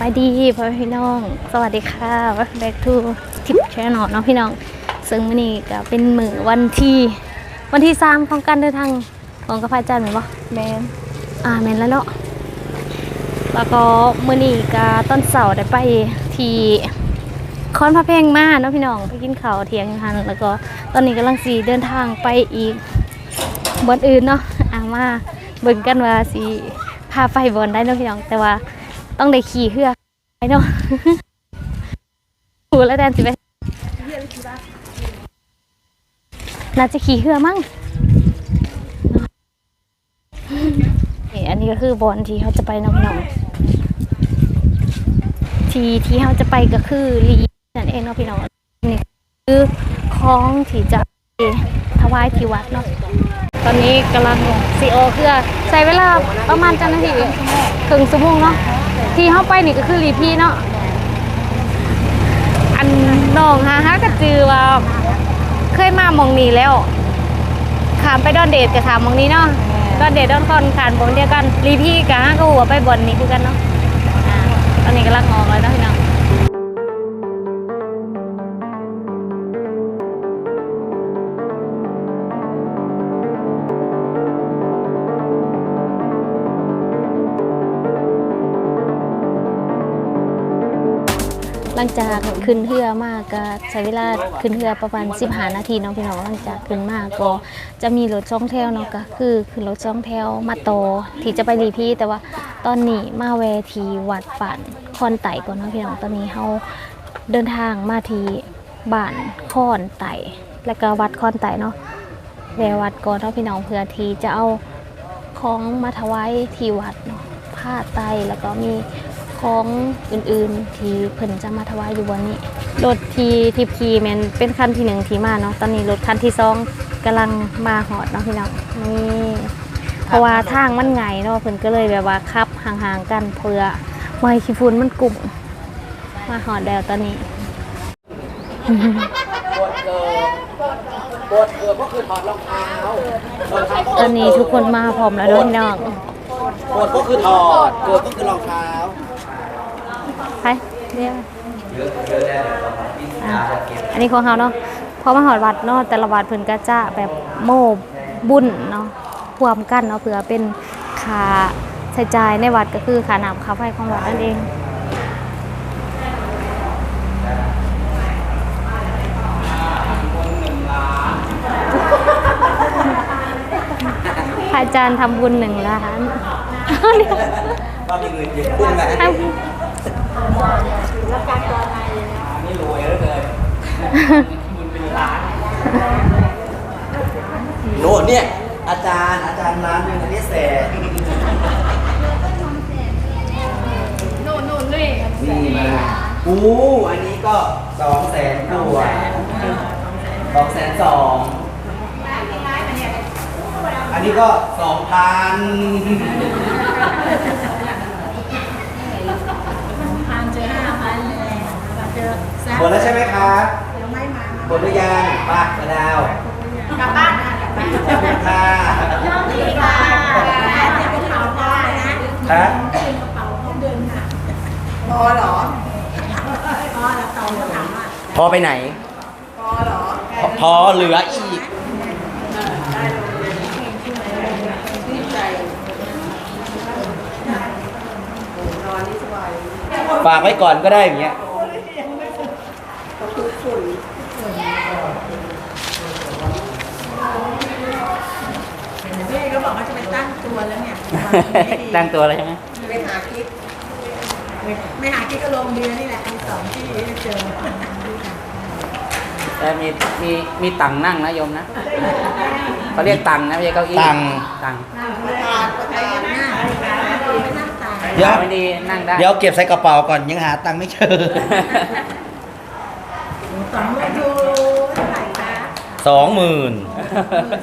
บายดีพ่อแม่พี่น้อง สวัสดีค่ะ back to tip channel เนาะพี่น้อง ซึ่งมื้อนี้ก็เป็นมื้อวันที่วันที่สามของการเดินทางของกระพายจันทร์แม่นบ่แมนอ่าแม่นแล้วเนาะแล้วก็มื้อนี้ก็ตอนเสาร์ได้ไปที่คอนพระเพลงมาเนาะพี่น้องไปกินข้าวเที่ยงอยู่หั่นแล้วก็ตอนนี้กำลังสิเดินทางไปอีกบอนอื่นเนาะอ่ามาเบิ่งกันว่าสิพาไปบอนได้เนาะพี่น้องแต่ว่า ต้องได้ขี่เฮือกไปเนาะหูแล้วแดนสิไปน่าจะขี่เฮือมั้งนี่อันนี้ก็คือบอลที่เขาจะไปน้องน้องที่ที่เขาจะไปก็คือลีนั่นเองเนาะพี่น้องนี่คือของที่จะถวายที่วัดเนาะตอนนี้กำลังซีโอเครือใช้เวลาประมาณจังนาทีครึ่งชั่วโมงเนาะ ที่เขาไปนี่ก็คือรีพี่เนาะอันน้องฮะฮะก็จือว่าเคยมามองนี้แล้วขามไปดอนเดทกับขามมองนี้เนาะดอนเดทดอนคอนขานบงเดียวกันรีพี่กับฮะก็หัวไปบนนี้คือกันเนาะอ่าตอนนี้กำลังออกแล้วเนาะพี่น้อง หลังจากขึ้นเรือมากก็ใช้เวลาขึ้นเรือประมาณ15นาทีเนาะพี่น้องหลังจากขึ้นมาก็จะมีรถช่องแถวเนาะก็คือขึ้นรถช่องแถวมาโตที่จะไปรีพี่แต่ว่าตอนนี้มาแวทีวัดฝันคอนไต่ก่อนเนาะพี่น้องตอนนี้เฮาเดินทางมาที่บ้านคอนไต่แล้วก็วัดคอนไต่เนาะแววัดก่อนเนาะพี่น้องเพื่อที่จะเอาของมาถวายที่วัดเนาะผ้าไตแล้วก็มี ของอื่นๆ ที่เพิ่นจะมาถวายอยู่วันนี้ รถที่ทิพคีแมนเป็นคันที่หนึ่งที่มาเนาะตอนนี้รถคันที่สองกำลังมาหอดเนาะพี่น้องนี่เพราะว่าทางมันไงเนาะเพิ่นก็เลยแบบว่าขับห่างๆกันเพื่อไม่ให้ขี้ฝุ่นมันกลุ่มมาหอดแล้วตอนนี้ปวดเกิดปวดเกิดก็คือถอดรองเท้ารองเท้าตอนนี้ทุกคนมาพร้อมแล้วเด้อพี่น้องปวดก็คือถอดเกิดก็คือรองเท้า ไปเรียกอะอันนี้ของเฮาเนาะพอมาหอดวัดเนาะแต่ละวัดเพิ่นก็จะแบบโมบุญเนาะรวมกันเนาะเพื่อเป็นค่าใช้จ่ายในวัดก็คือค่าน้ำค่าไฟของวัดนั่นเองพระอาจารย์ทำบุญหนึ่งล้านว่ามีเงินเยอะขึ้นไหมให้นี่รวยแล้วเลยบุญเป็นล้านโน่นเนี่ย อาจารย์อาจารย์ร้านหนึงอันนี้แสนโน่นโน่นด้วยนี่มาอู้อันนี้ก็สองแสนกว่าสองแสนสองอันนี้ก็สองพันพันเจอห้าพันเลยเจอแซ่ หมดแล้วใช่ไหมครับยังไม่มาหมดหรือยังไป้ากระดาวกลับบ้านนะกลับบ้านขอบคุณค่ะดีค่ะจะไปถามพ่อนะครับเป็นกระเป๋าเขาเดินค่ะพอเหรอพอแล้วเต่าก็ถามว่าพอไปไหน พอเหรอพอพอเหลืออีกฝากไว้ก่อนก็ได้อย่างเงี้ย แม่ก็บอกว่าจะไปตั้งตัวแล้วเนี่ย ตั้งตัวแล้วใช่ไหมไปหาคิดไม่หาคิดก็ลงเดือนนี่แหละมีสองที่เจอแต่มีมีมีตังค์นั่งนะโยมนะเขาเรียกตังค์นะไม่ใช่เก้าอี้ตังค์ตังค์ประธานประธานหน้าไม่นั่งตายเดี๋ยวไม่ดีนั่งได้เดี๋ยวเก็บใส่กระเป๋าก่อนยังหาตังค์ไม่เจอสองหมื่นยูเท่าไหร่คะสองหมื่น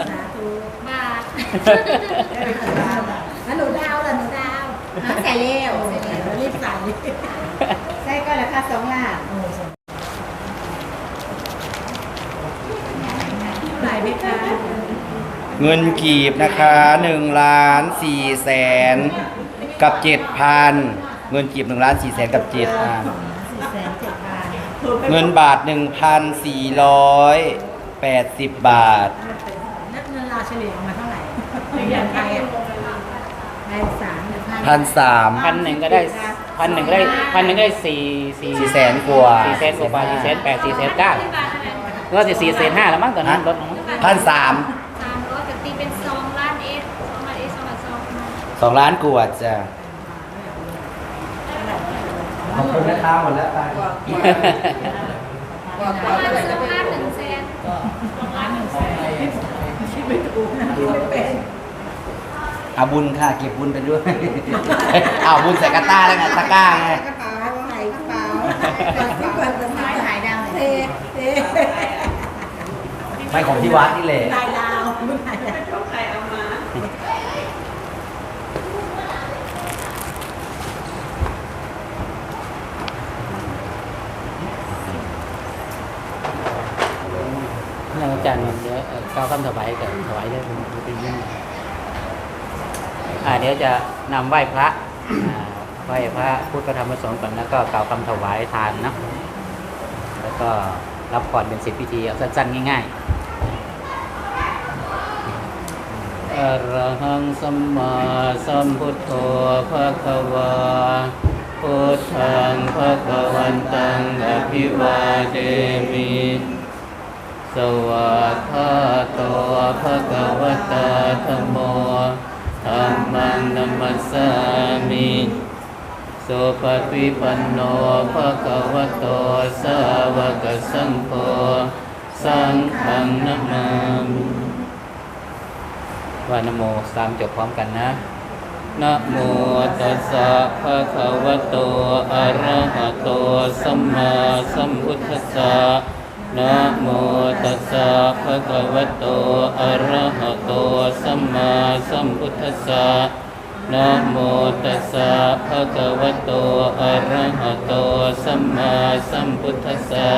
สาธุบาทแล้วหนูดาวล่ะหนูดาว ใส่เร็วใส่เร็วรีบใส่ใส่ก็ราคาสองล้านไหลไหมคะเงินกีบนะคะหนึ่งล้านสี่แสนกับเจ็ดพันเงินกีบหนึ่งล้านสี่แสนกับเจ็ดอ่าสี่แสนเจ็ดบาทเงินบาทหนึ่งพันสี่ร้อยแปดสิบบาทนักเงินเราเฉลี่ยออกมาเท่าไหร่เป็นเงินไทยอะไทยสามหรือ พันพันสาม พันหนึ่งก็ได้พันหนึ่งก็ได้พันหนึ่งก็ได้สี่สี่สี่แสนกว่า สี่แสนกว่าบาทสี่แสนแปดสี่แสนเก้าก็จะสี่แสนห้าแล้วมั้งตอนนั้นลดลงมั้งพันสามสามร้อยกับตีเป็นสองล้านเอสสองล้านเอสสองล้านสองสองล้านกว่าจ้ะขอบคุณนะครับหมดแล้วไปประมาณสองล้านหนึ่งแสนสองล้านหนึ่งแสนเอาบุญค่ะเก็บบุญไปด้วย เอาบุญใส่กระต้าแล้วไงตะกร้าไง กระเป๋าใส่กระเป๋าทุกคนจะมาถ่ายดาวเทเทไม่ของที่วัดนี่แหละถ่ายดาวถ่ายดาวเนี่ยอาจารย์เดี๋ยวเอ่อก้าวคำถวายกับถวายได้เป็นเป็นยิ่งอ่า เดี๋ยวจะนำไหว้พระไหว้พระพุทธธรรมประสงค์ก่อนแล้วก็กล่าวคำถวายทานนะแล้วก็รับก่อนเป็นสิทธิพิธีเอาสั้นๆง่ายๆอระหังสัมมาสัมพุทโธภะคะวาพุทธังภะคะวันตังอภิวาเทมิสวากขาโตภะคะวตาธัมโมธัม มังนัมมัสสามิสุปฏิปันโนภะคะวะโตสาวกสังโฆสังฆังนะมามิว่านะโมสามจบพร้อมกันนะนะโมตัสสะภะคะวะโตอะระหะโตสัมมาสัมพุทธัสสะ นะโมตัสสะภะคะวะโต อะระหะโต สัมมาสัมพุทธัสสะนะโมตัสสะภะคะวะโต อะระหะโต สัมมาสัมพุทธัสสะ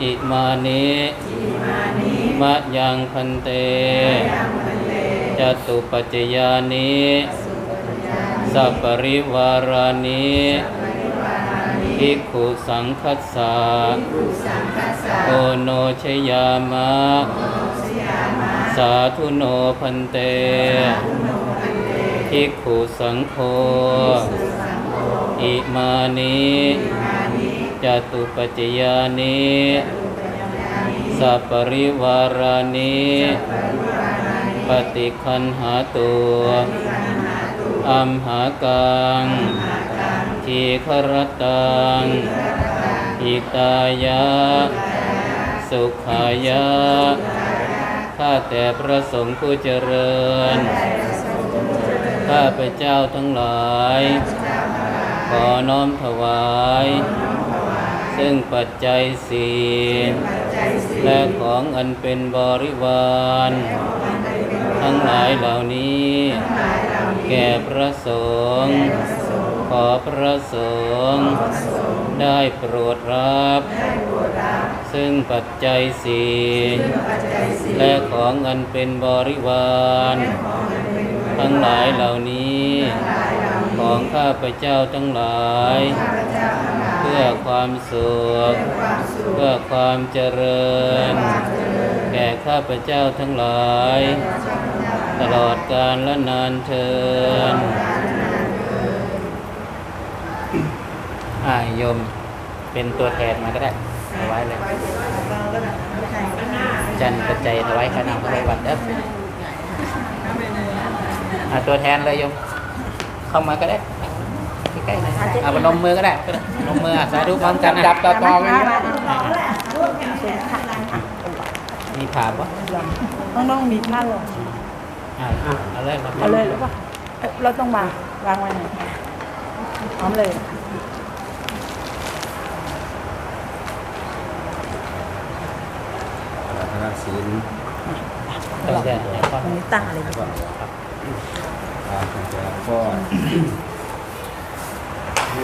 อิมานิมะยังพันเต จตุปัจจยานิสัพปริวารานิ ภิกขุสังคัสสะโอโนชยามะ สาธุโนพันเตภิกขุสังโฆอิมานิจตุปัจจยานิสัพปริวารานิปฏิคันหาตัวอัมหากัง ทีครตังอิตายะ สุขายะ ข้าแต่พระสงฆ์ผู้เจริญ ข้าพระเจ้าทั้งหลาย ขอน้อมถวาย ซึ่งปัจจัยสีและของอันเป็นบริวาร ทั้งหลายเหล่านี้ แก่พระสงฆ์ ขอพระสงฆ์ได้โปรดรับ ซึ่งปัจจัยสี่และของอันเป็นบริวาร ทั้งหลายเหล่านี้ ของข้าพเจ้าทั้งหลาย เพื่อความสุข เพื่อความเจริญ แก่ข้าพเจ้าทั้งหลาย ตลอดกาลและนานเทิน อ่าโยมเป็นตัวแทนมาก็ได้เอาไว้เลยจันปัจจัยถวายขนามถวายวัดเด้ออ่าตัวแทนเลยโยม เข้ามาก็ได้ใกล้ๆหน่อยอ่าพนมมือก็ได้นมมืออะสาธุพร้อมกันจับต่อต่อกันมีถาปะต้องต้องมีผ้าลงอ่าเอาเลยเอาเลยหรือเปล่าเอ้ยเราต้องวางวางไว้ไหนพร้อมเลย ธนศีลเดี๋ยวเดี๋ยวเดี๋ยวก่อนตรงนี้ตั้งอะไรดีกว่าอาคุณจะป้อน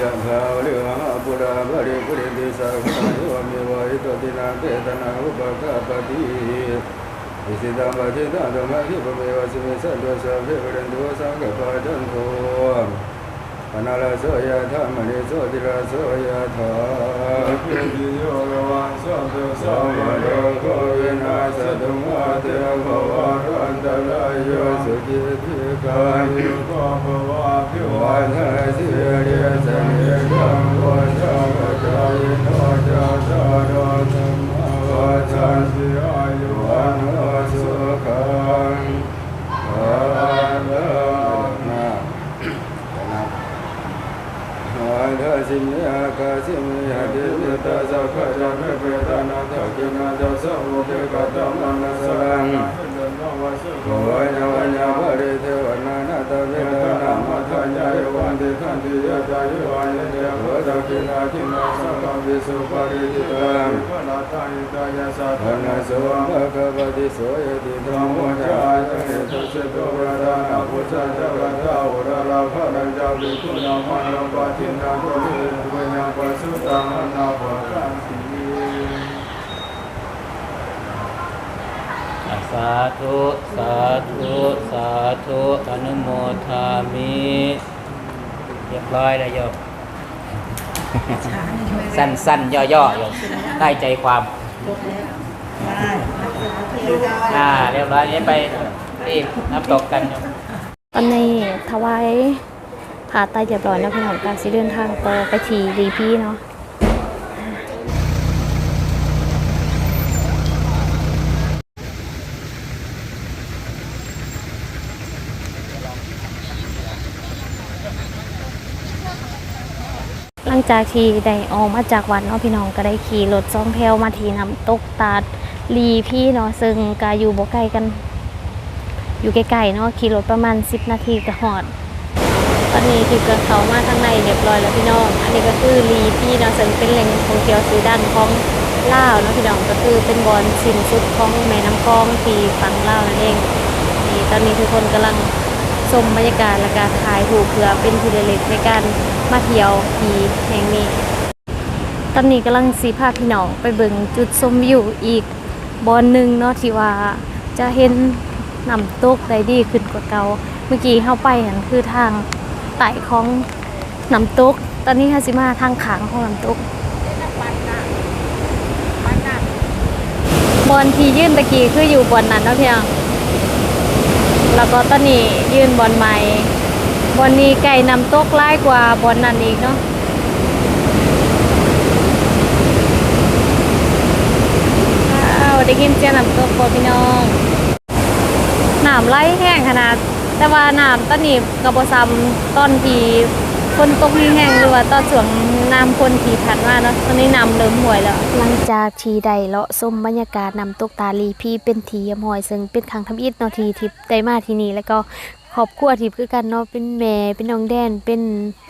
ยะภาวริวหาปุราภริปุริติสาขณะยวเมวะอิโตตินาเตตนาอุปกาปติอิสิตังปะจิตังธรรมะทิปเมวะสิเมสัตวะสัพเพเรนตุสังกปะจันโทป นาลโสยธรรมณิโสติลโสยธาปิติโยวันโสตุสัมมาโลกวินาสตุมาเตภวารันตรายโยสุขิติกายุโกภวะพิวันทสิเรสเนกังวะชาวจายโนจาตารธรรมวัจจันติอายุวันโนสุขังอาลังนะ อาทาสิมิอาคาสิมิอาเดวิตาสัพพะจักเปตานาทักขินาจัสสะโมเกกะตมนัสสังโวญาวัญญาภริเทวนานาต เวทนามาทัญญายววันติขันติยะจายวันยเดวะตักขินาขินาสัพพะวิสุปริติตังพนะโสภะคะปฏิโสยติธรรมโมจายะเนตุสโตวะรานะพุทธะเจวะตาอุระลาภะนัญจาวิคุณามานะปะทินาโกเรตุยังปัสสุตังอนาปะกันติ สาธุ สาธุ สาธุ อนุโมทามิเรียบร้อยแล้วโยมสั้นสั้นย่อย่อๆโยมได้ใจความอ่าเรียบร้อยนี้ไปรีบนับตกกันโยมตอนนี้ถวายผ่าไตเรียบร้อยแล้วพี่น้องการสิเดินทางต่อไปที่รีพีเนาะ งจากที่ได้ออกมาจากวัดเนาะพี่น้องก็ได้ขี่รถซองแถวมาทีน้ำตกตาดรีพี่เนาะซึ่งก็อยู่บ่ไกลกัน อยู่ใกล้ๆเนาะขี่รถประมาณ 10 นาทีก็หอด ตอนนี้ที่เกิดเขามาข้างในเรียบร้อยแล้วพี่น้อง อันนี้ก็คือรีพี่เนาะซึ่งเป็นแหล่งท่องเที่ยวสีดังของลาวเนาะพี่น้องก็คือเป็นบอนสิ้นสุดของแม่น้ำคลองที่ฝั่งลาวนั่นเองนี่ตอนนี้ทุกคนกำลัง ชมบรรยากาศและการถ่ายรูปเพื่อเป็นที่ระลึกในการมาเที่ยวที่แห่งนี้ ตอนนี้กำลังสีพาพี่น้องไปเบิ่งจุดชมวิวอีกบอนหนึ่งเนาะที่ว่าจะเห็นน้ำตกได้ดีขึ้นกว่าเก่าเมื่อกี้เข้าไปเห็นคือทางไต่ของน้ำตก ตอนนี้ฮาซิมาทางขางของน้ำตกบอลที่ยื่นตะกี้คืออยู่บอลนั้นเนาะเพียง แล้วก็ตอนนี้ ยื่นบอลใหม่บอลนี้ไก่นำตกไล่กว่าบอลนั้นอีกเนาะได้กินเจียน้ำตกบ่พี่น้องน้ำไหลแห้งขนาด แต่ว่าน้ำตอนนี้กระบซ้ำตอนที่ฝนตกแห้งหรือว่าตอนช่วงน้ำพ่นที่ผ่านมาเนาะตอนนี้น้ำเริ่มห่วยแล้ว หลังจากที่ได้เลาะส้มบรรยากาศน้ำตกตาลีพี่เป็นทียมหอยซึ่งเป็นครั้งทำอิฐนาทีทิพย์ได้มาที่นี่แล้วก็ ครอบครัวทิพย์คือกันเนาะเป็นแม่เป็นน้องแดนเป็น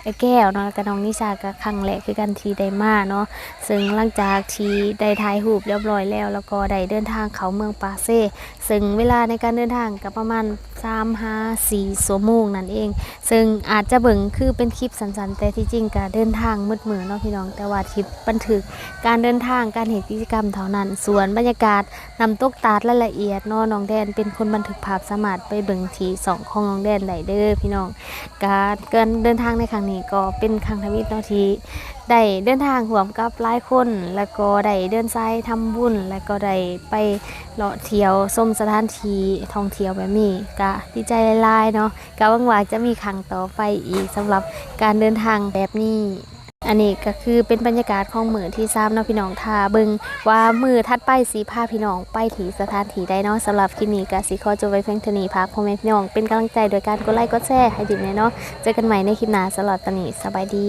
ไอ้แก้วเนาะแล้วก็น้องนิชาก็ครั้งแรกคือกันที่ได้มาเนาะซึ่งหลังจากที่ได้ถ่ายรูปเรียบร้อยแล้ว แล้วก็ได้เดินทางเขาเมืองปาเซ่ซึ่งเวลาในการเดินทางก็ประมาณ3 5 4ชั่วโมงนั่นเอง ซึ่งอาจจะเบิ่งคือเป็นคลิปสั้นๆ แต่ที่จริงการเดินทางมืดมือเนาะพี่น้องแต่ว่าคลิปบันทึกการเดินทางการเห็นกิจกรรมเท่านั้น ส่วนบรรยากาศนำตกตาดรายละเอียดเนาะน้องแดนเป็นคนบันทึกภาพสามารถไปเบิ่งที่สองขององแดนได้เด้อพี่น้องการเกินเดินทางในครั้งนี้ก็เป็นครั้งทวิตเนาะที่ได้เดินทางห่วมกับหลายคน แล้วก็ได้เดินสายทำบุญ แล้วก็ได้ไปเลาะเที่ยวส้มสถานที่ท่องเที่ยวแบบนี้ก็ดีใจลายๆเนาะก็หวังว่าจะมีครั้งต่อไปอีกสำหรับการเดินทางแบบนี้ อันนี้ก็คือเป็นบรรยากาศของมือที่ซ้ำเนาะพี่น้องทาเบิงว่ามือทัดไปสีผ้าพี่น้องไปถีสถานถีได้เนาะสำหรับคลิปนี้ก็สิขอจบไว้เพียงเท่านี้พักพ่อแม่พี่น้องเป็นกำลังใจโดยการกดไลค์กดแชร์ให้ดิบเนาะเจอกันใหม่ในคลิปหน้าสำหรับตอนนี้สบายดี